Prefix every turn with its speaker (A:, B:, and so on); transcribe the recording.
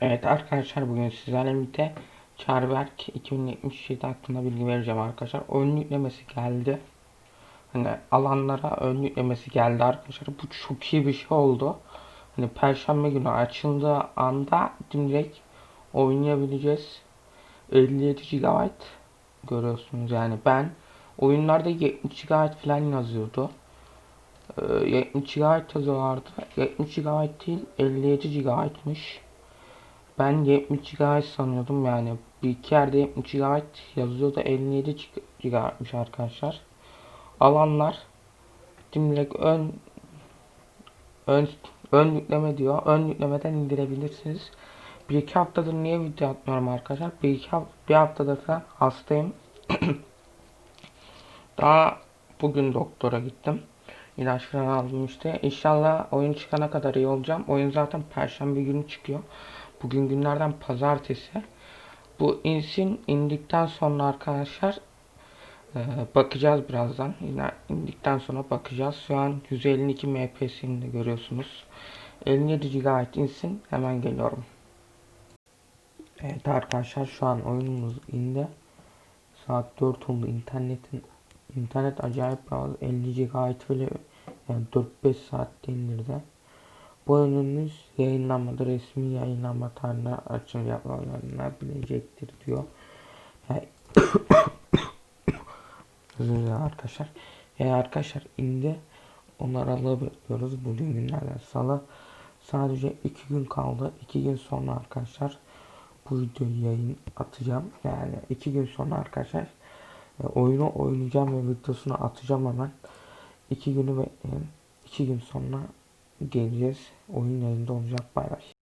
A: Evet arkadaşlar bugün sizlerle birlikte Çarberk 2077 hakkında bilgi vereceğim arkadaşlar. Oyun yüklemesi geldi. Hani alanlara ön yüklemesi geldi arkadaşlar. Bu çok iyi bir şey oldu. Hani perşembe günü açıldığı anda direkt oynayabileceğiz. 57 GB görüyorsunuz yani ben oyunlarda 70 GB falan yazıyordu. Ee, 70 GB yazıyorlardı. 70 GB değil 57 GB'mış. Ben 70 GB sanıyordum yani bir iki yerde 70 GB yazıyordu 57 GB'mış arkadaşlar. Alanlar direkt ön ön ön yükleme diyor. Ön yüklemeden indirebilirsiniz. Bir iki haftadır niye video atmıyorum arkadaşlar? Bir iki bir haftadır falan hastayım. Daha bugün doktora gittim. İlaç falan aldım işte. İnşallah oyun çıkana kadar iyi olacağım. Oyun zaten perşembe günü çıkıyor. Bugün günlerden pazartesi. Bu insin indikten sonra arkadaşlar e, bakacağız birazdan. Yine indikten sonra bakacağız. Şu an 152 MP'sini de görüyorsunuz. 57 GB insin. Hemen geliyorum. Evet arkadaşlar şu an oyunumuz indi. Saat 4 oldu. İnternetin internet acayip pahalı. 50 GB bile yani 4-5 saatte indirdi. Bu oyunumuz yayınlanmadı. Resmi yayınlanma tarihine açım yapılabilecektir diyor. Yani Özür arkadaşlar. Yani arkadaşlar indi. Onları aralığı bekliyoruz. Bugün günlerden salı. Sadece 2 gün kaldı. 2 gün sonra arkadaşlar bu videoyu yayın atacağım. Yani 2 gün sonra arkadaşlar e, oyunu oynayacağım ve videosunu atacağım hemen. 2 günü bekleyin. 2 gün sonra geleceğiz. Oyun yayında olacak. Bay bay.